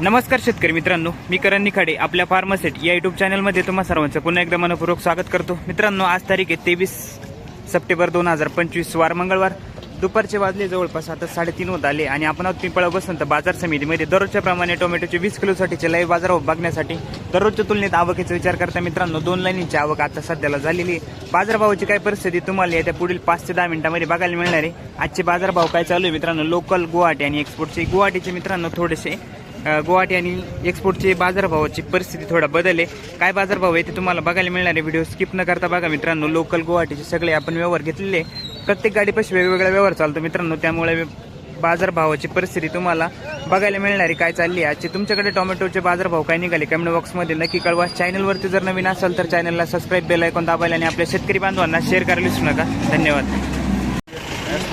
नमस्कार शेतकरी मित्रांनो मी करण निखाडे आपल्या फार्मासेट या युट्यूब चॅनलमध्ये तुम्हा सर्वांचं पुन्हा एकदा मनपूर्वक स्वागत करतो. मित्रांनो आज तारीख आहे तेवीस सप्टेंबर दोन हजार पंचवीस वार मंगळवार. दुपारचे वाजले जवळपास आता साडेतीन होत आले आणि आपण आहोत पिंपळा बसंत बाजार समितीमध्ये. दररोजच्या प्रमाणे टोमॅटोचे वीस किलोसाठीचे लाईव्ह बाजार बघण्यासाठी दररोजच्या तुलनेत आवकेचा विचार करता मित्रांनो दोन लाईनीची आवक आता सध्याला झालेली आहे. बाजारभावाची काय परिस्थिती तुम्हाला येत्या पुढील पाच ते दहा मिनिटांमध्ये बघायला मिळणार आहे. आजचे बाजारभाव काय चालू आहे मित्रांनो लोकल गुवाहाटी आणि एक्सपोर्टचे गुवाहाटीचे मित्रांनो थोडेसे गुवाहाटी आणि एक्सपोर्टचे बाजारभावाची परिस्थिती थोडा बदल आहे. काय बाजारभाव आहे ते तुम्हाला बघायला मिळणारे व्हिडिओ स्किप न करता बघा मित्रांनो लोकल गुवाहाटीचे सगळे आपण व्यवहार घेतलेले प्रत्येक गाडीपाशी वेगवेगळा व्यवहार चालतो मित्रांनो. त्यामुळे बाजारभावाची परिस्थिती तुम्हाला बघायला मिळणारी काय चालली आहे आजचे? तुमच्याकडे टोमॅटोचे बाजारभाव काय निघाले? कमेंट बॉक्समध्ये नक्की कळवा. चॅनलवरती जर नवीन असाल तर चॅनलला सबस्क्राईब बेल ऐकून दाबायला आणि आपल्या शेतकरी बांधवांना शेअर करायला विसरू नका. धन्यवाद.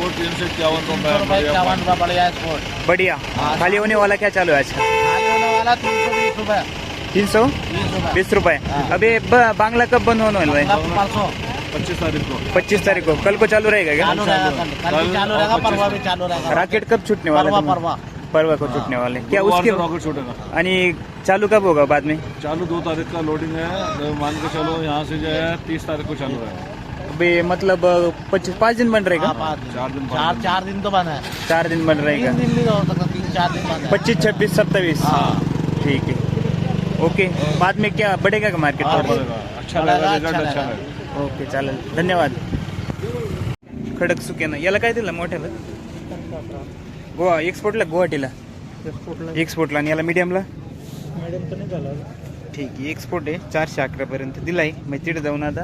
एक्सपोर्ट तीन से इक्यावन तो रुपये बढ़िया एक्सपोर्ट बढ़िया खाली होने वाला क्या चालू है आज? का खाली होने वाला तीन सौ बीस रूपए। तीन सौ? बीस रुपए। अभी ब- बांग्ला कब बंद होने वाला है। पच्चीस तारीख को। पच्चीस तारीख को। कल को चालू रहेगा क्या? चालू रहेगा रहेगा परवा भी चालू रहेगा। रॉकेट कब छूटने वाला परवा परवा। परवा को छूटने वाले क्या उसके रॉकेट छूटेगा। चालू कब होगा बाद में? चालू दो तारीख का लोडिंग है। मान के चलो यहाँ से जो है तीस तारीख को चालू है। अभी मतलब पच्चीस पाँच दिन बन रहेगा। चार दिन चार बाद। चार दिन तो बना है। चार दिन बन तीन रहेगा दिन नहीं हो सकता तीन चार दिन है। पच्चीस छब्बीस सत्ताईस। हाँ। ठीक है। ओके बाद में क्या बढ़ेगा का मार्केट अच्छा लगेगा ओके चालेल। धन्यवाद। खडक सुक्यानं याला काय दिलं मोठ्याला? गोवा एक्सपोर्टला गुवाहाटीला? एक्सपोर्टला आणि याला मीडियमला ठीक आहे एक्सपोर्ट आहे. चारशे अकरा पर्यंत दिलाय. मग तिथे जाऊन आता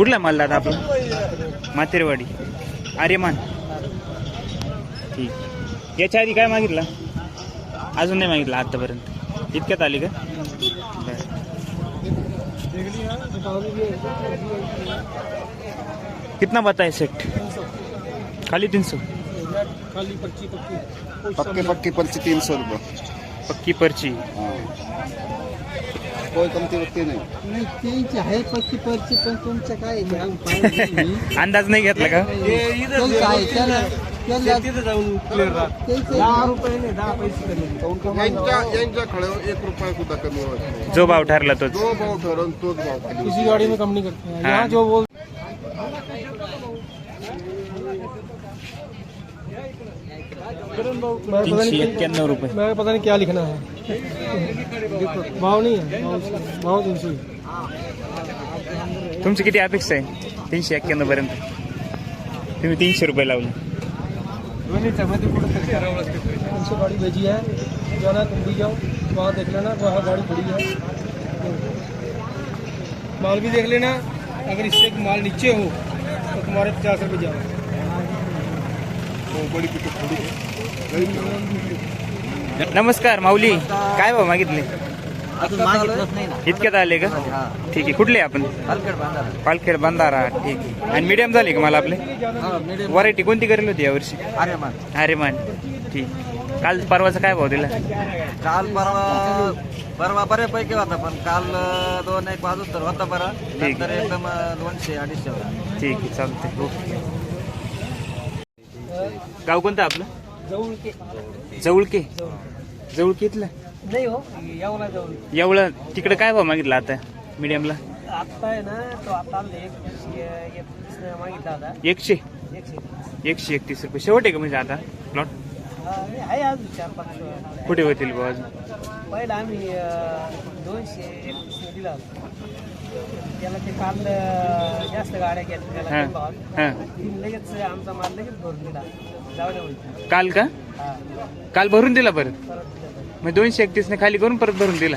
कुठला माल दादा आपला? मातेरवाडी आर्यमान ठीक. याच्या आधी काय मागितला? अजून नाही मागितला आतापर्यंत. इतक्यात आली का. कितना बताए सेट खाली तीन सौ पक्के पक्की पर्ची तीन सौ रुपये. पक्की पर्ची. कोई कमती वक्ती नाही. नाही त्यांची आहे पक्की पर्ची पण तुमचं काय पाहिलं नाही. अंदाज नाही घेतला का? त्यांचं आहे त्याला त्याला त्यांचे दहा रुपये नाही दहा पैसे कमी यांच्या यांच्या खड्यावर एक रुपया सुद्धा कमी होत नाही. जो भाव ठरला तोच. जो भाव ठरवून तोच भाव खाली किसी गाड़ी में कम नहीं करते. हैं. हाँ। यहाँ जो बोल तीनशे एक्क्याण्णव रुपये. मैं पता नहीं क्या लिखना है. भाव नहीं है भाव तुमची किती अपेक्षा आहे? तीनशे एक्क्याण्णव पर्यंत. तुम्ही तीनशे रुपये लावले. तीनशे गाड़ी भेजी है जाना तुम भी जाओ वहाँ देख लेना वहाँ गाड़ी खड़ी है माल भी देख लेना अगर इससे माल नीचे हो तो तुम्हारे पचास रुपये जाओ. नमस्कार माऊली. काय भाव मागितले? इतक्यात आले का? ठीक आहे. कुठले आपण? पालखेड बंधारा. ठीक आहे. आणि मीडियम झाले का मला आपले? व्हरायटी कोणती करेल होती यावर्षी अरे मान अरे मान ठीक. काल परवाचा काय भाव दिला? काल परवा परवा बऱ्यापैकी होता पण काल दोन एक वाजून तर होता बरा. नंतर एकदम दोनशे अडीचशे ठीक आहे. चालतंय. ओके. गाव कोणतं आपलं? जाऊन के जवळके. जवळके? इथलं नाही हो यावला जाऊन एवढं तिकडे काय भाव मागितला आता? मीडियमला आता आहे ना तो आता मागितला होता एकशे? एकशे एकतीस. रुपये. शेवट आहे का म्हणजे आता? प्लॉट आहे अजून चार पाच कुठे होतील भाऊ अजून? पहिला आम्ही दोनशे एकतीसने दिला त्याला ते काल जास्त गाड्या घेतल्या लगेच आमचा माल लगेच भरून दिला. काल का? हा काल भरून दिला परत. मग दोनशे एकतीसने खाली करून परत भरून दिला.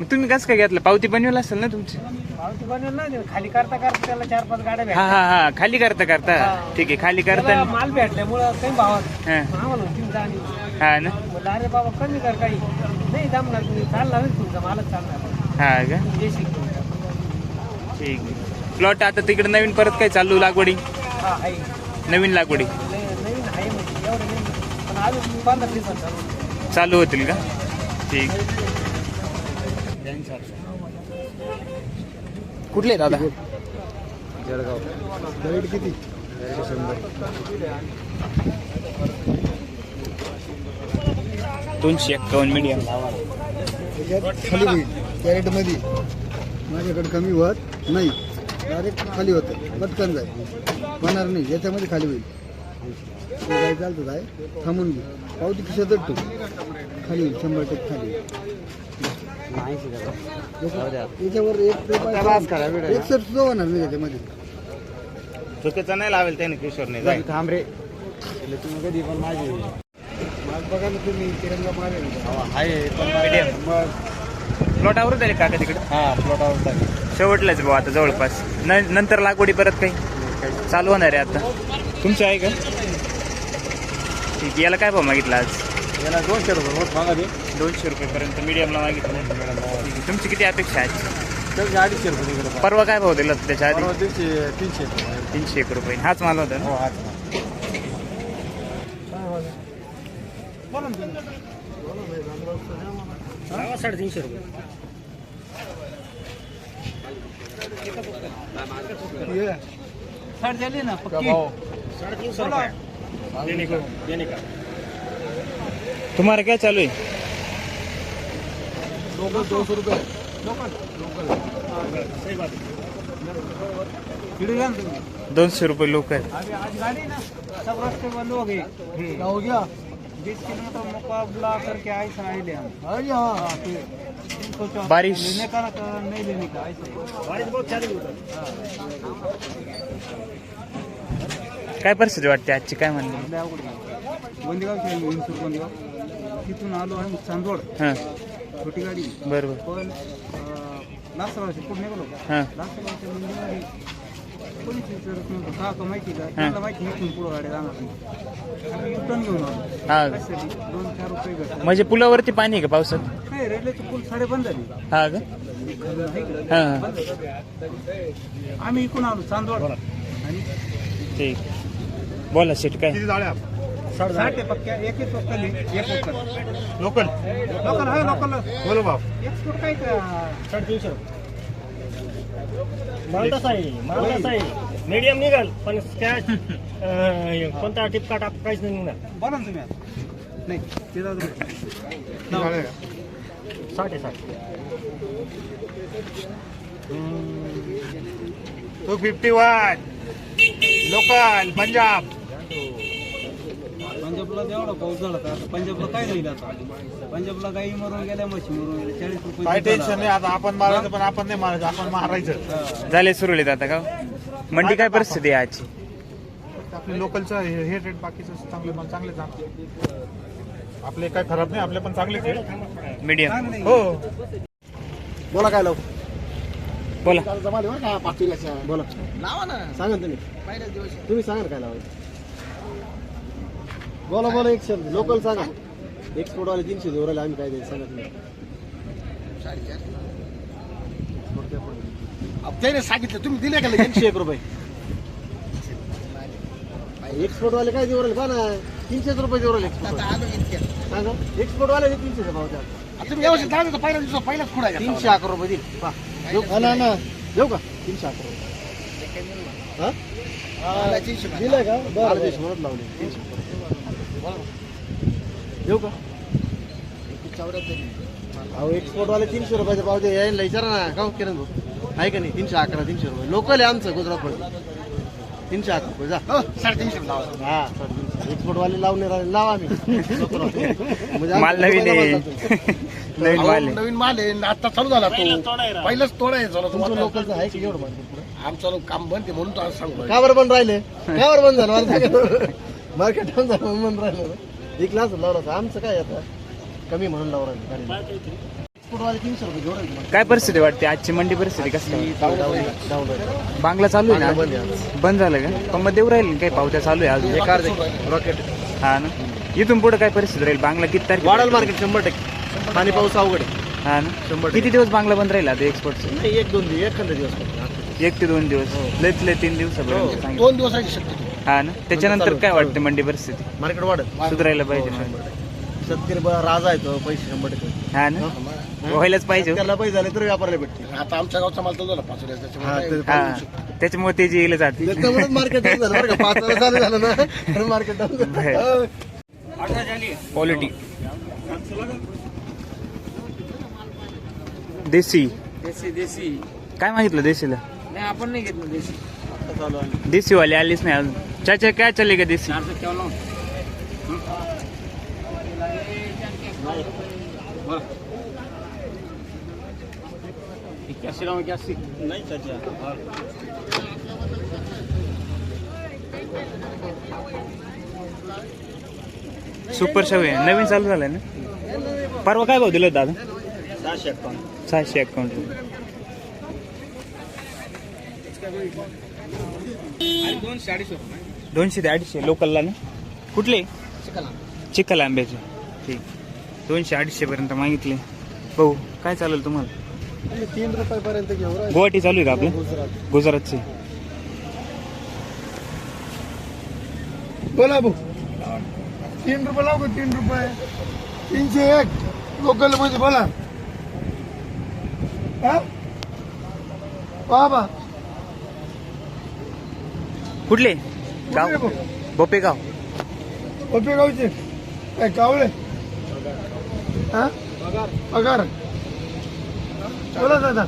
मग तुम्ही कसं काय घेतलं? पावती बनवेल असेल ना तुमची? पावती बनवलं नाही देत. खाली करता करता त्याला चार पाच गाड्या हा हा हा. खाली करता करता. ठीक आहे. खाली करता माल भेटल्यामुळं काही भावात हा. आम्हाला होती जाणीव. हा ना? म्हणलं अरे बाबा कमी कर काही. नाही जमणार तुम्ही चालला होईल तुमचा मालच चालणार हा का? जे शिकतो ठीक आहे. प्लॉट आता तिकडे नवीन परत काय चालू लागवडी? हा आहे. नवीन लागवडी लय- नवीन आहे म्हणजे एवढं नाही पण अजून पंधरा दिवसात चालू होतील का? ठीक. कुठले दादा? जळगाव रेट किती? दोनशे एक्कावन्न मीडियम. खाली होईल. कॅरेटमध्ये माझ्याकडे कमी होत नाही. डायरेक्ट खाली होतं. पटकन जाय होणार नाही. याच्यामध्ये खाली होईल. ते जाय चालतं जाय थांबून घे. पावती खिशातच ठेव. खाली शंभर टक्के खाली. होईल याच्यावर एक रुपया एक सर सुद्धा होणार नाही याच्यामध्ये चुकीचं नाही लावेल त्याने किशोर नाही थांब रे. तुम्ही कधी पण माझे मग बघा ना तुम्ही तिरंगा मारेल मीडियम. प्लॉटावर झाले काका तिकडे? हा प्लॉटावर शेवटलाच भाऊ आता जवळपास. न नंतर लागवडी परत काही. चालू होणार आहे आता. तुमचं आहे का? ठीक आहे. याला काय भाव मागितला आज? याला दोनशे रुपये होत मागा दे. दोनशे रुपयेपर्यंत मीडियमला मागितलं. ठीक आहे. तुमची किती अपेक्षा आहे? त्याचे अडीचशे रुपये तिकडे परवा काय भाव दिला त्याच्या आधी? परवा तीनशे तीनशे रुपये. तीनशे एक रुपये. हाच माल होता ना? हो हाच साडेतीनशे रुपये. साठ झाली ना पक्की तुम्हाला काय चालू आहे दोनशे रुपये। लोक आहेत अभी आज गाड़ी ना सब रास्ते में लोग हैं क्या हो गया? बीस किलोमीटर मुकाबला करके आए थे आए ले हम। अरे हाँ हाँ, फिर इनको चौ- बारिश। लेने का ना का नहीं लेने का ऐसे बारिश बहुत चालू काय परिस्थिती वाटते आजची? काय म्हणले? अवघड विंचूर गोंदेगाव तिथून आलो आम्ही चांदवड. हां. छोटी गाडी. बरोबर. पण लासरावचे पुढे निघालो हां. लासरावच्या मंदिरामध्ये कोणीच विचारत नव्हतं. का का माहिती का? त्यांना माहिती इथून पुढं गाडी जाणार नाही आम्ही घेऊन आलो. हां. कशासाठी? दोन चार रुपये म्हणजे पुलावरती पाणी आहे का पावसात? नाही रेल्वेची पूल साडे बंद झाली. हा का. हां. हां आम्ही इकडून आलो चांदवड. आणि ठीक. बोला शेट काय? साठ आहे पक्क्या एक एक लोकल एक लोकल. लोकल? लोकल आहे लोकल. बोलो बाप. एक्सपोर्ट काय का? आहे आहे. मीडियम निघाल पण स्कॅच कोणता टिपका टाप काहीच नाही निघणार. बोला ना तुम्ही आता. नाही ते जाऊ दे. साठ आहे साठ. Two fifty one local Punjab. पंजाबला एवढा पाऊस झाला तर आता पंजाबला काय होईल आता? पंजाबला गाई मरून गेल्या म्हशी मरून गेल्या चाळीस रुपये काय. टेन्शन नाही आता. आपण मारायचं पण आपण नाही मारायचं आपण मारायचं. झाले सुरळीत आता का? मंडी काय परिस्थिती आहे आजची? आपले लोकलचं हे हे रेट बाकीचं चांगले पण चांगले चांगले आपले काय खराब नाही आपले पण चांगलेच आहे. मीडियम हो. बोला काय लावू? बोला. जमाले बरं का बोला. लावा ना सांगा ना तुम्ही. तुम्ही सांगा ना काय लावायचं. बोला बोला एक शब्द. लोकल सांगा. एक्सपोर्ट वाले तीनशे देऊ राहिले आम्ही काय द्यायचं सांगा तुम्ही. त्याने सांगितलं तुम्ही दिले का तीनशे एक रुपये. एक्सपोर्ट वाले काय देऊ राहिले? पहा ना तीनशेच रुपये देऊ राहिले सांगा एक्सपोर्ट वाले तीनशे भाव द्या. तुम्ही व्यवस्थित सांगा पहिल्या दिवसा पहिलाच खुडा तीनशे अकरा रुपये देईल. पहा. देऊ? का? देऊ का? तीनशे अकरा रुपये. हा? दिलंय का? बरं देश म्हणत लावले. तीनशे देऊ का? अहो एक्सपोर्ट वाले तीनशे रुपयाचे पाव दे यायला विचारा ना. का हो, किरण भाऊ? आहे का नाही? तीनशे अकरा तीनशे रुपये. लोकल आहे आमचं गुजरात मध्ये. तीनशे अकरा रुपये जा. साडेतीनशे हा साडेतीनशे एक्सपोर्ट वाले लावणे राहिले लावा आम्ही. म्हणजे माल नवीन आहे. नवीन माल आहे. नवीन माल आहे. आता चालू झाला तो. पहिलंच तोडाय झाला तुमचं तो लोकलचं आहे की एवढं आमचं काम बंद आहे म्हणून तो आज सांगतो का बरं बंद राहिले? का बरं बंद झालं? मला सांगा. मार्केट म्हणून बंद राहिलं. एक लावला. आमचं काय आता? कमी म्हणून लावून राहिलं गाडीला. एक्सपोर्ट वाले तीनशे रुपये घेऊन राहिले काय परिस्थिती वाटते? आजची मंडी परिस्थिती कसं काय? डाऊन डाऊन राहिले. बांगला चालू आहे ना? बंद झालं का? पण मग देऊ राहील काही पावत्या चालू आहे अजून? एक अर्धे रॉकेट हा ना? इथून पुढे काय परिस्थिती राहील? बांगला किती तारीख वाढल मार्केट शंभर टक्के. पाणी पाऊस अवघड आहे. हा ना? शंभर. किती दिवस बांगला बंद राहील आता एक्सपोर्टचं नाही एक दोन दिवस एखादा दिवस. एक ते दोन दिवस. लयत लय तीन दिवसापर्यंत सांगितलं. दोन दिवस राहायची शक्यतो हा ना? त्याच्यानंतर काय. वाटतं मंडी परिस्थिती? मार्केट वाढत सुधारायला पाहिजे हो. शेतकरी ब- राजा आहे तो पैसे शंभर टक्के. हा ना? व्हायलाच पाहिजे हो. त्याला पैसे झाले तर व्यापाराला भेटते आता आमच्या गावचा माल तो झाला पाच रुपयाचा, हा, त्याच्यामुळे ते- हा. त्याच्यामुळे ते जे येईल जाते त्याच्यामुळेच मार्केट झालं बरं का. पाच वेळा चालू झालं ना. तर मार्केट बर. क्वालिटी देशी देशी देशी काय मागितलं देशीला नाही आपण नाही घेतलं देशी देशीवाले आलीच नाही अजून. चाचा काय लावून इक्याऐंशी नाही सुपर शव आहे नवीन चालू झालंय ना? परवा काय भाव दिलं होतं दादा? सहाशे अकाउंट सहाशे अकाउंट अडीचशे रुपये. दोनशे ते अडीचशे लोकलला ना? कुठले? चिखल आंब्याचे. ठीक. दोनशे अडीचशे पर्यंत मागितले. भाऊ काय चालेल तुम्हाला? तीन रुपयापर्यंत घेऊ. गुवाहाटी चालू आहे का आपलं? गुजरात गुजरातचे. बोला भाऊ. तीन रुपये लावू का? तीन रुपये. तीनशे एक. लोकलमध्ये बोला. हा? बाबा कुठले? गाव? बोपेगाव. ओपे गावचे काय कावळे? हा? पगार. बोला दादा.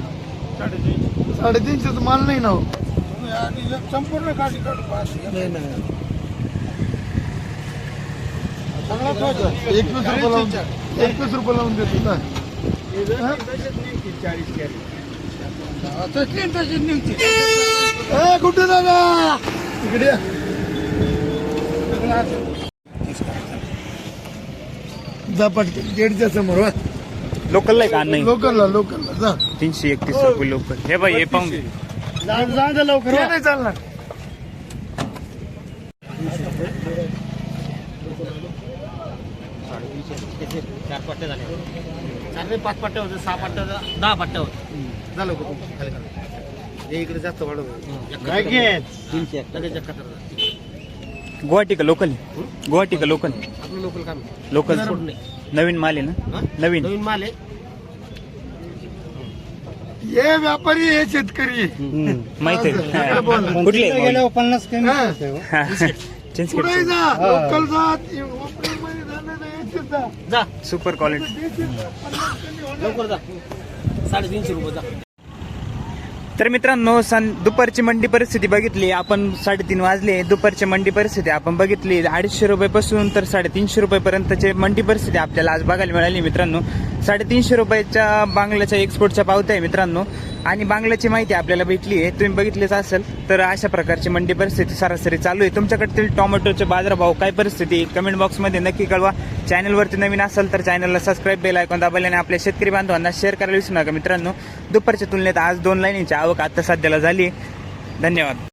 साडेतीनशेच माल नाही ना हो. संपूर्ण काठी नाही नाही. एकवीस रुपये लावून एकवीस रुपये लावून देतो. ना हा? ए, कुठे दादा? इकडे. जा पटकन गेटच्या समोर वा. लोकलला आहे का? नाही. लोकलला लोकलला जा. तीनशे एकतीस रुपये लोकल. हे बाई हे पाहून घे. जा जा लवकर नाही चालणार. चार पट्टे झाले चार ते पाच पट्टे होते सहा पट्टे होते दहा पट्टे होते. झालं का तू? खाली करा. हे इकडे जास्त लगेच एकाहत्तर गुवाहाटी का लोकल? गुवाहाटी का लोकल? आपलं लोकल काम लोकल? नाही. नवीन माल आहे ना? नवीन? नवीन माल आहे. हे व्यापारी हे शेतकरी. माहिती आहे. कुठले? पन्नास हा. चिंचखेड पुढे जा. लोकल जा. ओपनिंगमध्ये जाणं नाही, याच्यात जा. जा. सुपर क्वालिटी लवकर जा. साडेतीनशे रुपये जा. तर मित्रांनो सं दुपारची मंडी परिस्थिती बघितली. आपण साडेतीन वाजले. दुपारची मंडी परिस्थिती आपण बघितली. अडीचशे रुपयापासून तर साडेतीनशे रुपयेपर्यंतची मंडी परिस्थिती आपल्याला आज बघायला मिळाली मित्रांनो. साडेतीनशे रुपयाच्या बांगल्याच्या एक्सपोर्टच्या पावत्या आहे मित्रांनो. आणि बांगल्याची माहिती आपल्याला भेटली आहे. तुम्ही बघितलीच असेल तर अशा प्रकारची मंडी परिस्थिती सरासरी चालू आहे. तुमच्याकडतील टोमॅटोचे बाजारभाव काय परिस्थिती कमेंट बॉक्समध्ये नक्की कळवा. चॅनलवरती नवीन असेल तर चॅनलला सबस्क्राईब बेल ऐकून दाबल्याने आपल्या शेतकरी बांधवांना शेअर करायला विसरू नका मित्रांनो. दुपारच्या तुलनेत आज दोन लाईनीची आवक आता सध्याला झाली धन्यवाद.